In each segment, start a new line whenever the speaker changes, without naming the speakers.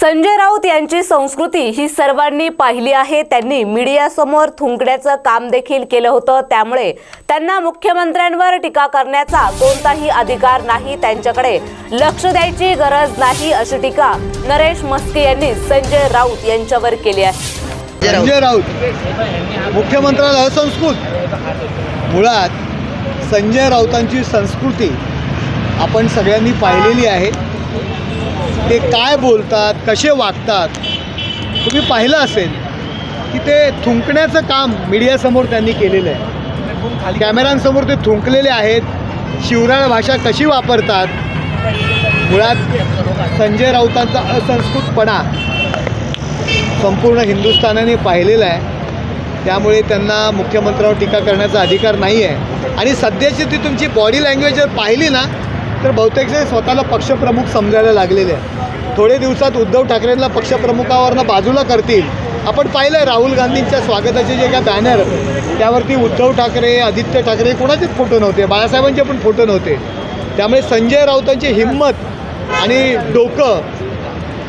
संजय राऊत यांची संस्कृती ही सर्वांनी पाहिली आहे. त्यांनी मीडियासमोर थुंकण्याचं काम देखील केलं होतं. त्यामुळे त्यांना मुख्यमंत्र्यांवर टीका करण्याचा कोणताही अधिकार नाही. त्यांच्याकडे लक्ष द्यायची गरज नाही अशी टीका नरेश मस्के यांनी संजय राऊत यांच्यावर केली आहे.
संजय राऊत. मुख्यमंत्र्याला असंस्कृत. मुळात संजय राऊतांची संस्कृती आपण सगळ्यांनी पाहिलेली आहे. ते काय बोलतात कसे वागतात तुम्ही पाहिलं असेल की ते थुंकण्याचं काम मीडियासमोर त्यांनी केलेलं आहे. कॅमेऱ्यांसमोर ते थुंकलेले आहेत. शिवराळ भाषा कशी वापरतात? मुळात संजय राऊतांचा असंस्कृतपणा संपूर्ण हिंदुस्थानाने पाहिलेला आहे. त्यामुळे त्यांना मुख्यमंत्र्यावर टीका करण्याचा अधिकार नाही आहे आणि सध्याची ती तुमची बॉडी लँग्वेज जर पाहिली ना तर बहुतेक जे स्वतःला पक्षप्रमुख समजायला लागलेले आहे थोडे दिवसात उद्धव ठाकरेंना पक्षप्रमुखावरनं बाजूला करतील. आपण पाहिलं आहे राहुल गांधींच्या स्वागताचे जे काय बॅनर त्यावरती उद्धव ठाकरे आदित्य ठाकरे कोणाचेच फोटो नव्हते. बाळासाहेबांचे पण फोटो नव्हते. त्यामुळे संजय राऊतांची हिंमत आणि डोकं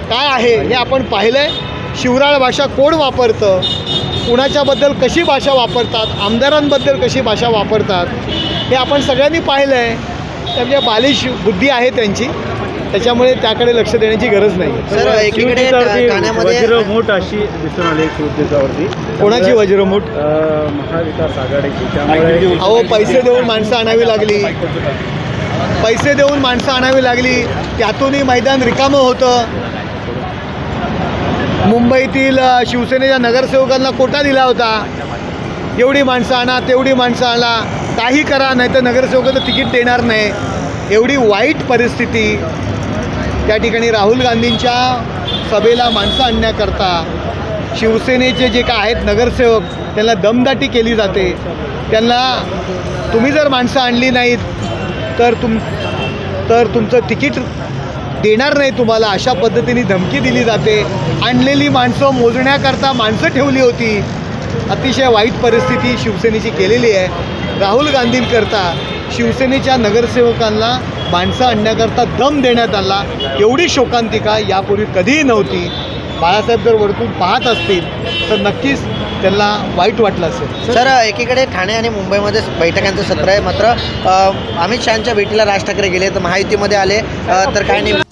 काय आहे हे आपण पाहिलं आहे शिवराळ भाषा कोण वापरतं? कुणाच्याबद्दल कशी भाषा वापरतात? आमदारांबद्दल कशी भाषा वापरतात? हे आपण सगळ्यांनी पाहिलं आहे त्यामुळे बालिश बुद्धी आहे त्यांची. त्याच्यामुळे त्याकडे लक्ष देण्याची गरज नाही.
एकीकडे
वज्रमूठ अशी दिसून आली शिवसेनेवरती
कोणाची वज्रमूठ
महाविकास आघाडीची. त्यामुळे
अहो पैसे देऊन माणसं आणावी लागली. पैसे देऊन माणसं आणावी लागली. त्यातूनही मैदान रिकामं होतं. मुंबईतील शिवसेनेच्या नगरसेवकांना कोटा दिला होता. एवढी माणसं आणा तेवढी माणसं आणा. काही करा नाही तर नगरसेवकाचं तिकीट देणार नाही. एवढी वाईट परिस्थिती त्या ठिकाणी राहुल गांधींच्या सभेला माणसं आणण्याकरता शिवसेनेचे जे काय आहेत नगरसेवक त्यांना दमदाटी केली जाते. त्यांना तुम्ही जर माणसं आणली नाहीत तर तुम तर तुमचं तिकीट देणार नाही तुम्हाला अशा पद्धतीने धमकी दिली जाते. आणलेली माणसं मोजण्याकरता माणसं ठेवली होती. अतिशय वाईट परिस्थिती शिवसेनेची केलेली आहे. राहुल गांधींकरता शिवसेनेच्या नगरसेवकांना माणसं आणण्याकरता दम देण्यात आला. एवढी शोकांतिका यापूर्वी कधीही नव्हती. बाळासाहेब जर वरतून पाहत असतील तर नक्कीच त्यांना वाईट वाटलं असेल.
सर एकीकडे ठाणे आणि मुंबईमध्ये बैठकांचं सत्र आहे. मात्र अमित शहाच्या भेटीला राज ठाकरे गेले तर महायुतीमध्ये आले तर काय नाही